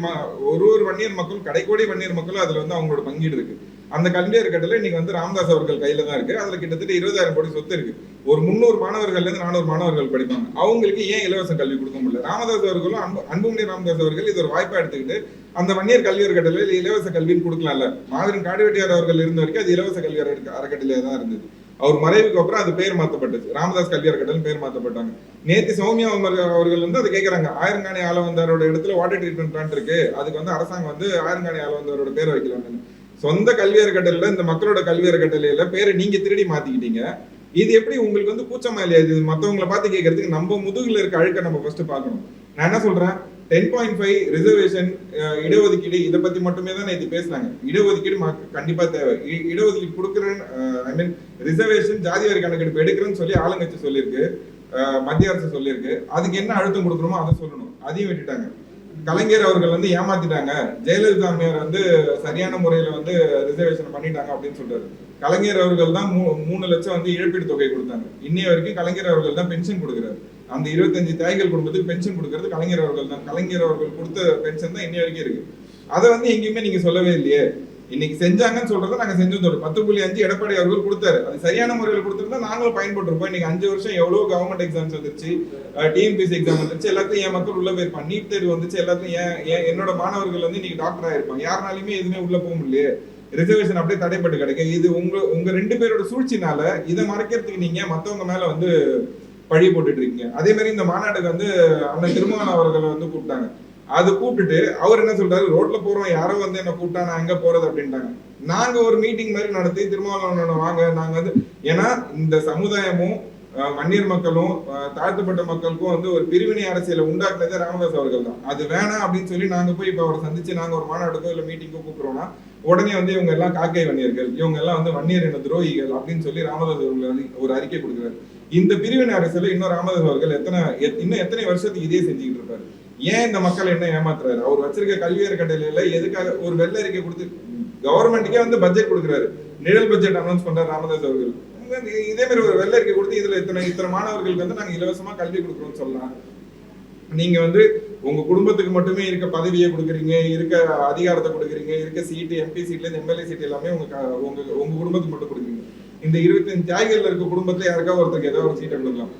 ஒரு ஒரு வன்னியர் மக்கள் கடைக்கோடி வன்னியர் மக்களும் அதில் வந்து அவங்களோட பங்கீடு இருக்குது அந்த கல்வியர் கட்டளை இன்னைக்கு வந்து ராமதாஸ் அவர்கள் கையில தான் இருக்கு. அதுல கிட்டத்தட்ட இருபதாயிரம் கோடி சொத்து இருக்கு. ஒரு முந்நூறு மாணவர்கள்ல இருந்து நானூறு மாணவர்கள் படிப்பாங்க. அவங்களுக்கு ஏன் இலவச கல்வி கொடுக்க முடியல? ராமதாஸ் அவர்களும் அன்பு அன்புமணி ராமதாஸ் அவர்கள் இது ஒரு வாய்ப்பா எடுத்துக்கிட்டு அந்த வன்னியர் கல்வி அறக்கட்டளையில் இலவச கல்வின்னு கொடுக்கலாம்ல. மாவீரன் காடுவெட்டியார் அவர்கள் இருந்த வரைக்கும் அது இலவச கல்வி அறக்க- அறக்கட்டளையா தான் இருந்தது. அவர் மறைவுக்கு அப்புறம் அது பேர் மாற்றப்பட்டது ராமதாஸ் கல்வி அறக்கட்டளை பேர் மாற்றப்பட்டாங்க நேத்து சௌமியா அமர் அவர்கள் வந்து அதை கேட்கறாங்க ஆயிரங்காணி ஆளவந்தாரோட இடத்துல வாட்டர் ட்ரீட்மெண்ட் பிளான்ட் இருக்கு. அதுக்கு வந்து அரசாங்கம் வந்து ஆயிரங்காணி ஆளவந்தாரோட பேர் வைக்கலாம்னு. சொந்த கல்வி அறக்கட்டளையில இந்த மக்களோட கல்வி அறக்கட்டளையில பேரை நீங்க திருடி மாத்திக்கிட்டீங்க. இது எப்படி உங்களுக்கு வந்து கூச்சமா இல்லையா? இது மத்தவங்களை பார்த்து கேட்கறதுக்கு நம்ம முதுகுல இருக்க அழுக்க நம்ம ஃபர்ஸ்ட் பார்க்கணும். நான் என்ன சொல்றேன்? டென் பாயிண்ட் ஃபைவ் ரிசர்வேஷன் இடஒதுக்கீடு இதை பத்தி மட்டுமே தான் இது பேசினாங்க இடஒதுக்கீடு கண்டிப்பா தேவை. இ- இடஒதுக்கீடு கொடுக்குறேன் ஐ மீன் ரிசர்வேஷன் ஜாதி வரி கணக்கெடுப்பு எடுக்கிறேன்னு சொல்லி ஆளுங்கட்சி சொல்லியிருக்கு. மத்திய அரசு சொல்லியிருக்கு. அதுக்கு என்ன அழுத்தம் கொடுக்குறோமோ அதை சொல்லணும். அதையும் விட்டுட்டாங்க. கலைஞர் அவர்கள் வந்து ஏமாத்திட்டாங்க. ஜெயலலிதா அம்மையார் வந்து சரியான முறையில வந்து ரிசர்வேஷன் பண்ணிட்டாங்க அப்படின்னு சொல்றாரு. கலைஞர் அவர்கள் தான் மூ- மூணு லட்சம் வந்து இழப்பீடு தொகை கொடுத்தாங்க. இன்னைய வரைக்கும் கலைஞர் அவர்கள் தான் பென்ஷன் கொடுக்குறாரு. அந்த இருபத்தஞ்சு தாய்கள் குடும்பத்துக்கு பென்ஷன் கொடுக்கறது கலைஞர் அவர்கள் தான். கலைஞர் அவர்கள் கொடுத்த பென்ஷன் தான் இன்னைய வரைக்கும் இருக்கு. அதை வந்து எங்கேயுமே நீங்க சொல்லவே இல்லையே. இன்னைக்கு செஞ்சாங்கன்னு சொல்றதை நாங்க செஞ்சு சொல்றோம் பத்து புள்ளி அஞ்சு எடப்பாடி அவர்கள் கொடுத்தாரு. அது சரியான முறையில் கொடுத்துருந்தா நாங்களும் பயன்பட்டுருப்போம் இன்னைக்கு அஞ்சு வருஷம் எவ்வளவு கவர்மெண்ட் எக்ஸாம்ஸ் வந்துருச்சு. டிஎம்பிசி எக்ஸாம் வந்துருச்சு. எல்லாத்தையும் என் மக்கள் உள்ள போயிருப்பான் நீட் தேர்வு வந்துச்சு. எல்லாத்தையும் ஏன் ஏன் என்னோட மாணவர்கள் வந்து இன்னைக்கு டாக்டர் ஆயிருப்பாங்க. யாருனாலுமே எதுவுமே உள்ள போக முடியல ரிசர்வேஷன் அப்படியே தடைப்பட்டு கிடைக்கும் இது உங்க உங்க ரெண்டு பேரோட சூழ்ச்சினால இதை மறைக்கிறதுக்கு நீங்க மத்தவங்க மேல வந்து பழி போட்டுட்டு இருக்கீங்க. அதே மாதிரி இந்த மாநாட்டுக்கு வந்து அண்ணன் திருமகன் அவர்களை வந்து கூப்பிட்டாங்க. அது கூப்பிட்டுட்டு அவர் என்ன சொல்றாரு ரோட்ல போறோம் யாரோ வந்து என்ன கூப்பிட்டா நான் எங்க போறது? அப்படின்ட்டாங்க. நாங்க ஒரு மீட்டிங் மாதிரி நடத்தி திருமாவளவனோட வாங்க நாங்க வந்து ஏன்னா இந்த சமுதாயமும் மன்னியர் வன்னியர் மக்களும் தாழ்த்தப்பட்ட மக்களுக்கும் வந்து ஒரு பிரிவினை அரசியலை உண்டாக்குனதே ராமதாஸ் அவர்கள் தான். அது வேணாம் அப்படின்னு சொல்லி நாங்க போய் இப்ப அவரை சந்திச்சு நாங்க ஒரு மாநாட்டுக்கோ இல்ல மீட்டிங்கோ கூப்பிடுறோம்னா உடனே வந்து இவங்க எல்லாம் காக்கை வன்னியர்கள் இவங்க எல்லாம் வந்து வன்னியர் இன துரோகிகள் அப்படின்னு சொல்லி ராமதாஸ் அவர்கள் ஒரு அறிக்கை கொடுக்குறாரு. இந்த பிரிவினை அரசியல இன்னும் ராமதாஸ் அவர்கள் எத்தனை இன்னும் எத்தனை வருஷத்துக்கு இதே செஞ்சுக்கிட்டு இருப்பாரு? ஏன் இந்த மக்கள் என்ன ஏமாத்துறாரு? அவர் வச்சிருக்க கல்வி அறக்கட்டளையில எதுக்காக ஒரு வெள்ள அறிக்கை கொடுத்து கவர்மெண்ட்டுக்கே வந்து பட்ஜெட் கொடுக்குறாரு. நிழல் பட்ஜெட் அனௌன்ஸ் பண்றாரு ராமதாஸ் அவர்கள். இதே மாதிரி ஒரு வெள்ள அறிக்கை கொடுத்து இதுல இத்தனை இத்தனை மாணவர்களுக்கு வந்து நாங்க இலவசமா கல்வி கொடுக்குறோம்னு சொல்லலாம். நீங்க வந்து உங்க குடும்பத்துக்கு மட்டுமே இருக்க பதவியை கொடுக்குறீங்க இருக்க அதிகாரத்தை கொடுக்குறீங்க இருக்க சீட்டு எம்பி சீட்ல இருந்து எம்எல்ஏ சீட் எல்லாமே உங்க உங்க உங்க குடும்பத்துக்கு மட்டும் கொடுக்குறீங்க. இந்த இருபத்தஞ்சு தியாகிகள் இருக்க குடும்பத்துல யாருக்கா ஒருத்தருக்கு ஏதாவது ஒரு சீட்டை கொடுக்கலாம்.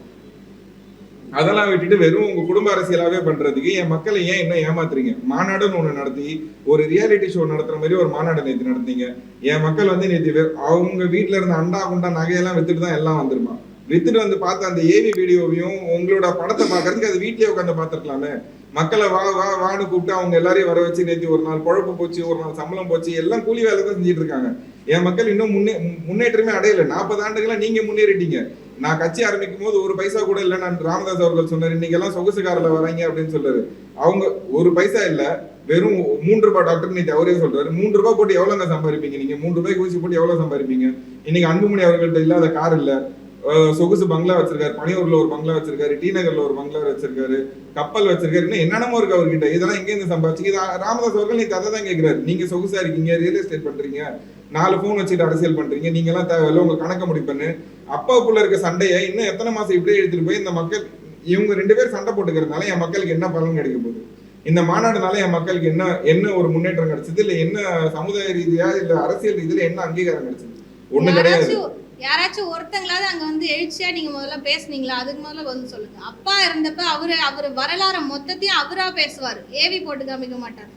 அதெல்லாம் விட்டுட்டு வெறும் உங்க குடும்ப அரசியலாவே பண்றதுக்கு என் மக்களை ஏன் என்ன ஏமாத்துறீங்க? மாநாடுன்னு ஒண்ணு நடத்தி ஒரு ரியாலிட்டி ஷோ நடத்துற மாதிரி ஒரு மாநாடு நேற்று நடத்தீங்க. என் மக்கள் வந்து நேற்று அவங்க வீட்டுல இருந்த அண்டா குண்டா நகையெல்லாம் வித்துட்டு தான் எல்லாம் வந்துருமா? வித்துட்டு வந்து பார்த்த அந்த ஏவி வீடியோவையும் உங்களோட படத்தை பார்க்கறதுக்கு அது வீட்லயே உட்காந்து பார்த்துருக்கலாமே? மக்களை வா வா வான்னு கூப்பிட்டு அவங்க எல்லாரையும் வர வச்சு நேற்று ஒரு நாள் குழப்பு போச்சு ஒரு நாள் சம்பளம் போச்சு எல்லாம் கூலி வேலை தான் செஞ்சுட்டு இருக்காங்க. என் மக்கள் இன்னும் முன்னே முன்னேற்றமே அடையல. நாற்பது ஆண்டுகளாக நீங்க முன்னேறிட்டீங்க. நான் கட்சி ஆரம்பிக்கும் போது ஒரு பைசா கூட இல்லை நான் ராமதாஸ் அவர்கள் சொன்னார் இன்னைக்கு எல்லாம் சொகுசு வராங்க அப்படின்னு சொல்றாரு. அவங்க ஒரு பைசா இல்லை வெறும் மூன்று ரூபாய் டாக்டர் நீ அவரே சொல்றாரு. மூன்று ரூபாய் போட்டு எவ்வளோங்க சம்பாதிப்பீங்க நீங்க? மூன்று ரூபாய்க்கு ஊசி போட்டு எவ்வளோ சம்பாதிப்பீங்க? இன்னைக்கு அன்புமணி அவர்கள்ட்ட இல்லாத கார் இல்லை. சொகுசு பங்களா வச்சிருக்காரு பனியூர்ல ஒரு பங்களா வச்சிருக்காரு டி நகர்ல ஒரு பங்களா வச்சிருக்காரு கப்பல் வச்சிருக்காரு இன்னும் என்னென்னமோ இருக்கு அவர்கிட்ட. இதெல்லாம் எங்க இருந்து சம்பாதிச்சு? இது ராமதாஸ் அவர்கள் நீ அதை தான் கேட்கிறாரு நீங்க சொகுசா இருக்கீங்க ரியல் எஸ்டேட் பண்றீங்க நாலு போன் வச்சுட்டு அரசியல் பண்றீங்க நீங்க எல்லாம் தேவையில்ல உங்க கணக்க முடிப்பேன்னு. அப்பாவுக்குள்ள இருக்க சண்டையை இன்னும் எத்தனை மாசம் இப்படியே எடுத்துட்டு போய் இந்த மக்கள் இவங்க ரெண்டு பேர் சண்டை போட்டுக்கிறதுனால என் மக்களுக்கு என்ன பலன் கிடைக்க போகுது? இந்த மாநாடுனால என் மக்களுக்கு என்ன என்ன ஒரு முன்னேற்றம் கிடைச்சது? இல்ல என்ன சமுதாய ரீதியா இல்ல அரசியல் ரீதியில என்ன அங்கீகாரம் கிடைச்சது? ஒண்ணு கிடையாது. யாராச்சும் யாராச்சும் ஒருத்தங்களாவது அங்க வந்து எழுச்சியா நீங்க முதல்ல பேசுனீங்களா? அதுக்கு முதல்ல பதில் சொல்லுங்க. அப்பா இருந்தப்ப அவரு அவர் வரலாறு மொத்தத்தையும் அவரா பேசுவார். ஏவி போட்டு காமிக்க மாட்டார்.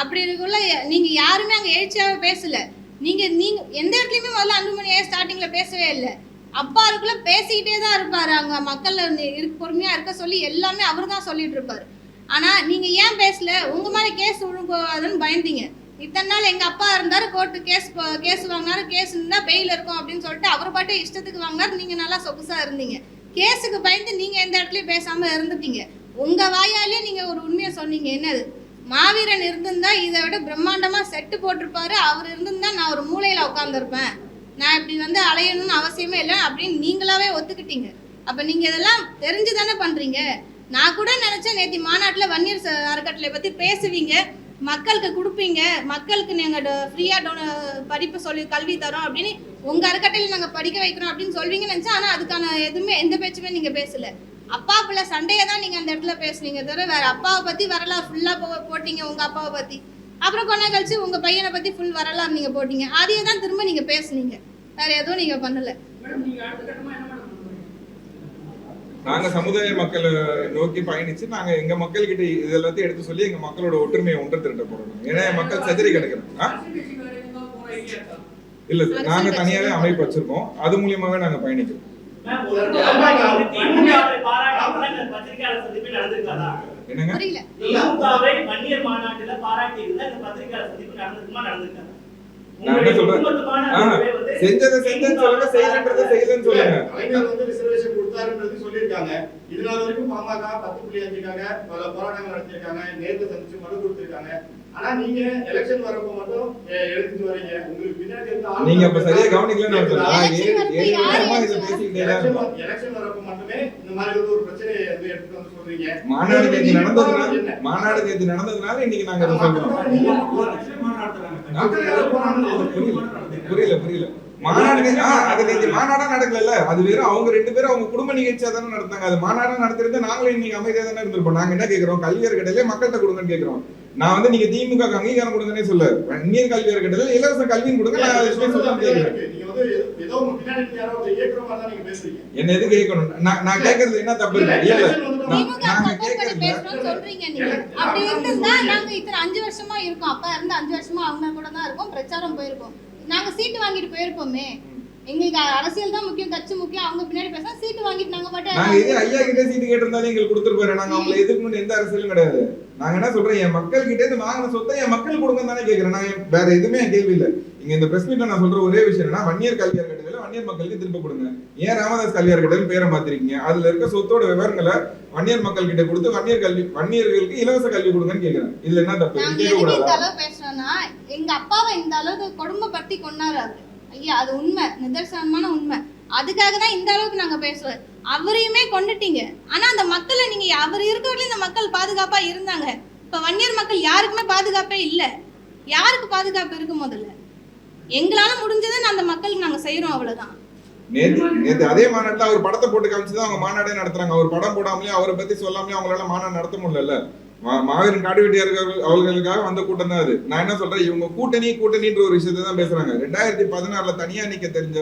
அப்படி இருக்குள்ள நீங்க யாருமே அங்க எழுச்சியாவே பேசல. நீங்க நீங்க எந்த இடத்துலயுமே முதல்ல அன்புமணியே ஸ்டார்டிங்ல பேசவே இல்லை. அப்பா இருக்குள்ள பேசிக்கிட்டே தான் இருப்பாரு. அங்க மக்கள் இருக்கு பொறுமையா இருக்க சொல்லி எல்லாமே அவர் தான் சொல்லிட்டு இருப்பாரு. ஆனா நீங்க ஏன் பேசல? உங்க மாதிரி கேஸ் விழுங்கோதுன்னு பயந்தீங்க. இத்தனை நாள் எங்க அப்பா இருந்தாரு கோர்ட்டு கேஸ் கேஸ் வாங்கினாரு கேஸ் இருந்தா பெயில் இருக்கும் அப்படின்னு சொல்லிட்டு அவர் பாட்டு இஷ்டத்துக்கு வாங்கினாரு. நீங்க நல்லா சொகுசா இருந்தீங்க. கேஸுக்கு பயந்து நீங்க எந்த இடத்துலயும் பேசாம இருந்துட்டீங்க. உங்க வாயாலே நீங்க ஒரு உண்மையை சொன்னீங்க. என்னது? மாவீரன் இருந்திருந்தா இதை விட பிரம்மாண்டமா செட்டு போட்டிருப்பாரு. அவர் இருந்திருந்தா நான் ஒரு மூலையில உட்காந்துருப்பேன் நான் இப்படி வந்து அலையணும்னு அவசியமே இல்லை அப்படின்னு நீங்களாவே ஒத்துக்கிட்டீங்க. அப்போ நீங்கள் இதெல்லாம் தெரிஞ்சு தானே பண்ணுறீங்க நான் கூட நினச்சேன் நேற்று மாநாட்டில் வன்னியர் ச- அறக்கட்டளை பற்றி பேசுவீங்க. மக்களுக்கு கொடுப்பீங்க. மக்களுக்கு நாங்கள் ஃப்ரீயாக டொன படிப்பு சொல்லி கல்வி தரோம் அப்படின்னு உங்கள் அறக்கட்டையில் நாங்கள் படிக்க வைக்கிறோம் அப்படின்னு சொல்வீங்கன்னு நினச்சா ஆனால் அதுக்கான எதுவுமே எந்த பேச்சுமே நீங்கள் பேசல. அப்பா பிள்ளை சண்டையை தான் நீங்கள் அந்த இடத்துல பேசுனீங்க தவிர வேறு அப்பாவை பற்றி வரலாறு ஃபுல்லாக போ போட்டீங்க உங்கள் அப்பாவை பற்றி அப்புறம் கொஞ்ச நாள் கழிச்சு உங்கள் பையனை பற்றி ஃபுல் வரலாறு நீங்கள் போட்டீங்க அதையே தான் திரும்ப நீங்கள் பேசுனீங்க வேற எதுவும் நீங்கள் பண்ணலை நீங்க? நாங்க சமுதாய மக்களை நோக்கி பயணிச்சு நாங்க எங்க மக்கள் கிட்ட இது எல்லாத்தையும் எடுத்து சொல்லி எங்க மக்களோட ஒற்றுமையை ஒன்று திரட்ட போறோம் ஏன்னா மக்கள் செதறி கிடக்குறாங்க? இல்ல சார் நாங்க தனியாவே அமைப்பு வச்சிருக்கோம் அது மூலியமாவே நாங்க பயணிக்கிறோம் பாராட்டி இந்த பத்திரிகையாளர் சந்திப்பு நடந்திருக்காதா? என்னங்க? புரியல. திமுகவை வன்னியர் மாநாட்டுல பாராட்டி இருந்தா இந்த பத்திரிகையாளர் சந்திப்பு நடந்திருக்குமா நடந்திருக்காதா? நான் என்ன உங்களுடைய சொல்றேன்? ஒட்டுமொத்தமான ஆ, அறிவே வந்து செஞ்சதை செஞ்சேன்னு சொல்லுங்க செய்யலன்றதை செய்யலன்னு சொல்லுங்க. கலைஞர் வந்து ரிசர்வேஷன் கொடுத்தாருன்றது சொல்லியிருக்காங்க. இது நாள் வரைக்கும் பாமக பத்து புள்ளி அஞ்சுக்காக பல போராட்டங்கள் நடத்திருக்காங்க நேர்ல சந்திச்சு மனு கொடுத்திருக்காங்க. ஆனா நீங்க எலெக்ஷன் வரப்போ மட்டும் எ- எடுத்துட்டு வரீங்க. உங்களுக்கு பின்னாடி இருந்த ஆளுநர் நீங்க அப்ப சரியா கவனிக்கலன்னு எலெக்ஷன் வரப்போ இந்த மாதிரி வந்து ஒரு பிரச்சனையை வந்து எடுத்துட்டு வந்து சொல்றீங்க. மாநாடு நீங்க நடந்ததுனால? மாநாடு இன்னைக்கு நாங்க சொல்றோம். புரியல. மாநாடு. புரியல. அது நடக்கல அது வெறும் அவங்க ரெண்டு பேரும் அவங்க குடும்ப நிகழ்ச்சியா தானே நடத்தாங்க அது மாநாடா நடத்திருந்தா நாங்களும் இன்னைக்கு அமைதியா தானே இருந்திருப்போம். நாங்க என்ன கேக்குறோம்? கல்வி அறக்கட்டளையில மக்கள்கிட்ட கொடுங்கன்னு கேக்குறோம். நான் வந்து நீங்க திமுக க்கு அங்கீகாரம் கொடுங்கன்னே சொல்ல இன்னியர் கல்வி அறக்கட்டளையில இலவச கல்வியும் கொடுங்க என்ன எது கேட்கணும் நான் நான் கேக்குறது என்ன தப்பு இல்ல இல்ல நாங்க. இத்தனை அஞ்சு வருஷமா இருக்கோம். அப்பா இருந்து அஞ்சு வருஷமா அவங்க கூட தான் இருக்கோம். பிரச்சாரம் போயிருக்கோம். நாங்க சீட்டு வாங்கிட்டு போயிருப்போமே. எங்களுக்கு அரசியல் தான் முக்கியம் கட்சி முக்கியம். அவங்க பின்னாடி பேச சீட்டு வாங்கிட்டு நாங்க நாங்க பாட்டு இதே ஐயா கிட்ட சீட்டு கேட்டிருந்தாலே எங்களுக்கு கொடுத்துருப்பாரு நாங்க அவங்களை எதிர்க்கணும்னு எந்த அரசியலும் கிடையாது. நாங்க என்ன சொல்றோம் என் மக்கள் கிட்ட இருந்து வாங்கின சொத்தை என் மக்கள் கொடுங்க தானே கேக்குறேன் நான் வேற எதுவுமே கேள்வி இல்ல. இங்க இந்த பிரஸ் மீட்ல நான் சொல்ற ஒரே விஷயம் என்னன்னா வன்னியர் கல்வி அறக்கட்டளையில வன்னியர் மக்களுக்கு திரும்ப கொடுங்க. ஏன் ராமதாஸ் கல்வியார் கிட்ட பேரை மாத்திருக்கீங்க அதுல இருக்க சொத்தோட விவரங்களை வன்னியர் மக்கள் கிட்ட கொடுத்து வன்னியர் கல்வி வன்னியர்களுக்கு இலவச கல்வி கொடுங்கன்னு கேக்குறேன் இதுல என்ன தப்பு? கேட்க கூடாதா? பேசுறோம்னா எங்க அப்பாவை இந்த அளவுக்கு கொடுமைப்படுத்தி கொண்டாரு ஐயா அது உண்மை. நிதர்சனமான உண்மை. அதுக்காக தான் இந்த அளவுக்கு நாங்க பேசுவோம் அவரையுமே கொண்டுட்டீங்க. ஆனா அந்த மக்களை நீங்க அவர் இருக்க வரையிலும் இந்த மக்கள் பாதுகாப்பா இருந்தாங்க. இப்ப வன்னியர் மக்கள் யாருக்குமே பாதுகாப்பே இல்ல. யாருக்கு பாதுகாப்பு இருக்கு முதல்ல? எங்களால முடிஞ்சதை அந்த மக்களுக்கு நாங்க செய்யறோம் அவ்வளவுதான். நேத்து நேற்று அதே மாநாட்டில் அவர் படத்தை போட்டு காமிச்சுதான் அவங்க மாநாடே நடத்துறாங்க. அவர் படம் போடாமலே அவரை பத்தி சொல்லாமலே அவங்களால மாநாடு நடத்த முடியல மாவீரன் காடு வெட்டியார்கள் அவர்களுக்காக வந்த கூட்டம் தான் அது. நான் என்ன சொல்றேன் இவங்க கூட்டணி கூட்டணின்ற ஒரு விஷயத்தை தான் பேசுறாங்க. ரெண்டாயிரத்தி பதினாறுல தனியா நிக்க தெரிஞ்ச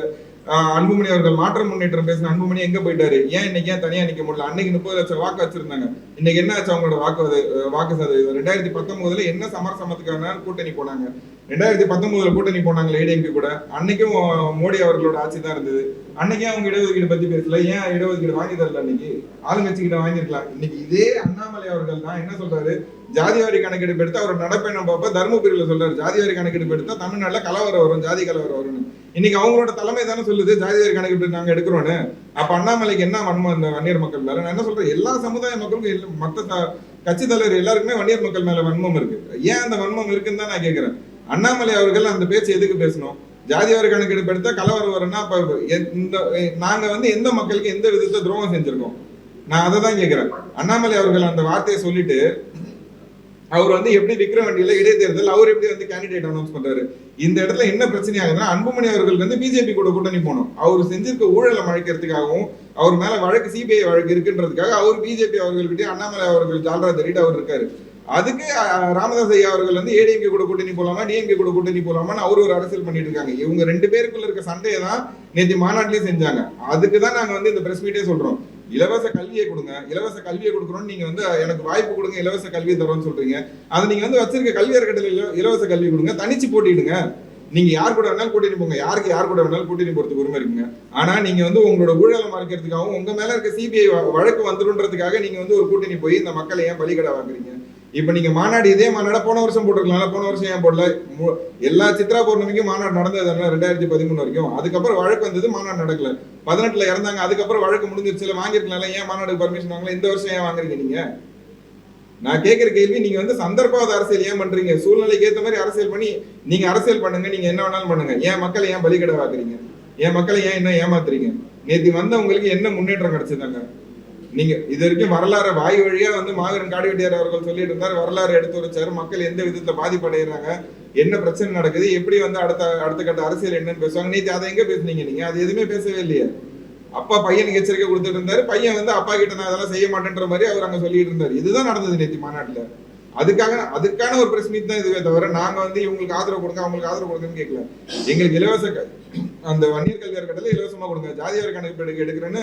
அன்புமணி அவர்கள் மாற்றம் முன்னேற்றம் பேசின அன்புமணி எங்க போயிட்டாரு? ஏன் இன்னைக்கு ஏன் தனியா நிக்க முடியல? அன்னைக்கு முப்பது லட்சம் வாக்கு வச்சிருந்தாங்க. இன்னைக்கு என்ன ஆச்சு அவங்களோட வாக்கு அது- வாக்கு சதவீதம்? ரெண்டாயிரத்தி பத்தொன்பதுல என்ன சமரசமத்துக்கான கூட்டணி போனாங்க? ரெண்டாயிரத்தி பத்தொன்பதுல கூட்டணி போனாங்க ஏடிஎம்பி கூட. அன்னைக்கும் மோடி அவர்களோட ஆட்சி தான் இருந்தது. அன்னைக்கே அவங்க இடஒதுக்கீடு பத்தி பேசல? ஏன் இடஒதுக்கீடு வாங்கி தரல இன்னைக்கு ஆளுங்கட்சிக்கிட்ட வாங்கிருக்கலாம் வாங்கியிருக்கலாம். இன்னைக்கு இதே அண்ணாமலை அவர்கள் தான் என்ன சொல்றாரு? ஜாதிவாரி கணக்கெடுப்பு எடுத்து அவர் நடப்பயணம் பார்ப்ப தருமபுரியில சொல்றாரு ஜாதிவாரி கணக்கெடுப்பு எடுத்தா தமிழ்நாட்டில் கலவரம் வரும் ஜாதி கலவரம் வரும்னு. இன்னைக்கு அவங்களோட தலைமை தானே சொல்லுது ஜாதிவாரி கணக்கெடுப்பு நாங்க எடுக்கிறோன்னு. அப்ப அண்ணாமலைக்கு என்ன வன்மம் இந்த வன்னியர் மக்கள் மேல? நான் என்ன சொல்றேன் எல்லா சமுதாய மக்களுக்கும் எல்லா- மத்த கட்சி தலைவர் எல்லாருக்குமே வன்னியர் மக்கள் மேல வன்மம் இருக்கு. ஏன் அந்த வன்மம் இருக்குன்னு தான் நான் கேக்குறேன். அண்ணாமலை அவர்கள் அந்த பேச்சு எதுக்கு பேசணும்? ஜாதிவாரி கணக்கெடுப்பு எடுத்தா கலவரம் வரும்னா அப்ப எ- இந்த நாங்க வந்து எந்த மக்களுக்கு எந்த விதத்தை துரோகம் செஞ்சிருக்கோம்? நான் அதை தான் கேட்கிறேன் அண்ணாமலை அவர்கள் அந்த வார்த்தையை சொல்லிட்டு அவர் வந்து எப்படி விக்கிர வண்டியில இடைத்தேர்தல் அவர் எப்படி வந்து கேண்டிடேட் அனௌன்ஸ் பண்றாரு? இந்த இடத்துல என்ன பிரச்சனை ஆகுதுன்னா அன்புமணி அவர்கள் வந்து பிஜேபி கூட கூட்டணி போகணும். அவர் செஞ்சிருக்க ஊழலை மழைக்கிறதுக்காகவும் அவர் மேல வழக்கு சிபிஐ வழக்கு இருக்குன்றதுக்காக அவர் பிஜேபி அவர்கள்கிட்ட அண்ணாமலை அவர்கள் ஜால்ரா தெரிவிட்டு அவர் இருக்காரு. அதுக்கு ராமதாஸ் ஐயா அவர்கள் வந்து ஏடிஎம்கே கூட கூட்டணி போலாமா டிஎம்கே கூட கூட்டணி போலாமான்னு அவர் ஒரு அரசியல் பண்ணிட்டு இருக்காங்க. இவங்க ரெண்டு பேருக்குள்ள இருக்க சண்டையை தான் நேற்று மாநாட்டிலேயே செஞ்சாங்க. அதுக்கு தான் நாங்க வந்து இந்த பிரஸ் மீட்டே சொல்றோம். இலவச கல்வியை கொடுங்க. இலவச கல்வியை கொடுக்குறோன்னு நீங்க வந்து எனக்கு வாய்ப்பு கொடுங்க இலவச கல்வியை தரோம்னு சொல்றீங்க. அதை நீங்க வந்து வச்சிருக்க கல்வி அறக்கட்டளை இலவச கல்வி கொடுங்க. தனிச்சு போட்டிடுங்க. நீங்க யார் கூட வேணாலும் கூட்டிட்டு போங்க. யாருக்கு யார் கூட வேணாலும் கூட்டணி போறதுக்கு உரிமை இருக்குங்க. ஆனா நீங்க வந்து உங்களோட ஊழலை மறைக்கிறதுக்காகவும் உங்க மேல இருக்க சிபிஐ வழக்கு வந்துடும்ன்றதுக்காக நீங்க வந்து ஒரு கூட்டணி போய் இந்த மக்களை ஏன் பலிகடை வாங்குறீங்க? இப்ப நீங்க மாநாடு இதே மாநாடு போன வருஷம் போட்டிருக்கலாம்ல போன வருஷம் ஏன் போடல? எல்லா சித்ரா பௌர்ணமிக்கும் மாநாடு நடந்தது ரெண்டாயிரத்தி பதிமூணு வரைக்கும். அதுக்கப்புறம் வழக்கு வந்தது மாநாடு நடக்கல. பதினெட்டுல இறந்தாங்க அதுக்கப்புறம் வழக்கு முடிஞ்சிருச்சுல வாங்கிருக்கலாம்ல ஏன் மாநாடு பர்மிஷன் வாங்கலாம் இந்த வருஷம் ஏன் வாங்குறீங்க நீங்க? நான் கேட்கிற கேள்வி நீங்க வந்து சந்தர்ப்பவாத அரசியல் ஏன் பண்றீங்க? சூழ்நிலைக்கு ஏத்த மாதிரி அரசியல் பண்ணி நீங்க அரசியல் பண்ணுங்க நீங்க என்ன வேணாலும் பண்ணுங்க. ஏன் மக்களை ஏன் பலிகடை வாக்குறீங்க ஏன் மக்களை ஏன் என்ன ஏமாத்துறீங்க? நேத்து வந்தவங்களுக்கு என்ன முன்னேற்றம் கிடைச்சதாங்க? நீங்க இது வரைக்கும் வரலாறு வாய் வழியா வந்து மாவீரன் காடுவெட்டியார் அவர்கள் சொல்லிட்டு இருந்தார். வரலாறு எடுத்து வச்சாரு மக்கள் எந்த விதத்துல பாதிப்படைகிறாங்க? என்ன பிரச்சனை நடக்குது? எப்படி வந்து அடுத்த அடுத்த கட்ட அரசியல் என்னன்னு பேசுவாங்க. நேற்று அதை எங்க பேசுனீங்க நீங்க? அது எதுவுமே பேசவே இல்லையா. அப்பா பையனுக்கு எச்சரிக்கை கொடுத்துட்டு இருந்தாரு. பையன் வந்து அப்பா கிட்ட நான் அதெல்லாம் செய்ய மாட்டேன்ற மாதிரி அவர் அங்க சொல்லிட்டு இருந்தாரு. இதுதான் நடந்தது நேத்தி மாநாட்டுல. அதுக்காக அதுக்கான ஒரு பிரஸ் மீட் தான் இதுவே தவிர நாங்க வந்து இவங்களுக்கு ஆதரவு கொடுங்க அவங்களுக்கு ஆதரவு கொடுங்கன்னு கேட்கல எங்களுக்கு இலவச அந்த வன்னியர் கல்வி அறக்கட்டளை இலவசமா கொடுங்க. ஜாதியார் கணக்கு எடுக்க எடுக்கிறேன்னு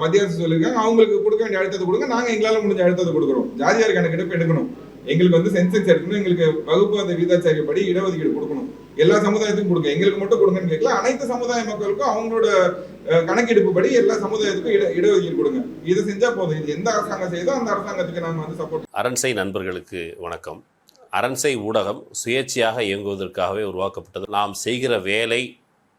மத்திய அரசு சொல்லியிருக்காங்க. அவங்களுக்கு கொடுக்க வேண்டிய அழுத்தத்தை கொடுங்க. நாங்க எங்களால முடிஞ்ச அழுத்தத்தை கொடுக்குறோம். ஜாதியார் கணக்கெடுப்பு எடுக்கணும். எங்களுக்கு வந்து சென்செக்ஸ் எடுக்கணும். எங்களுக்கு வகுப்பு அந்த விகிதாச்சாரியப்படி இடஒதுக்கீடு கொடுக்கணும். எல்லா சமுதாயத்துக்கும் கொடுங்க. எங்களுக்கு மட்டும் கொடுங்கன்னு கேட்கல. அனைத்து சமுதாய மக்களுக்கும் அவங்களோட கணக்கெடுப்பு படி எல்லா சமுதாயத்துக்கும் இட இடஒதுக்கீடு கொடுங்க. இதை செஞ்சா போதும். இது எந்த அரசாங்கம் செய்தோ அந்த அரசாங்கத்துக்கு நாம வந்து சப்போர்ட் அரண்சை நண்பர்களுக்கு வணக்கம். அரண்சை ஊடகம் சுயேட்சையாக இயங்குவதற்காகவே உருவாக்கப்பட்டது. நாம் செய்கிற வேலை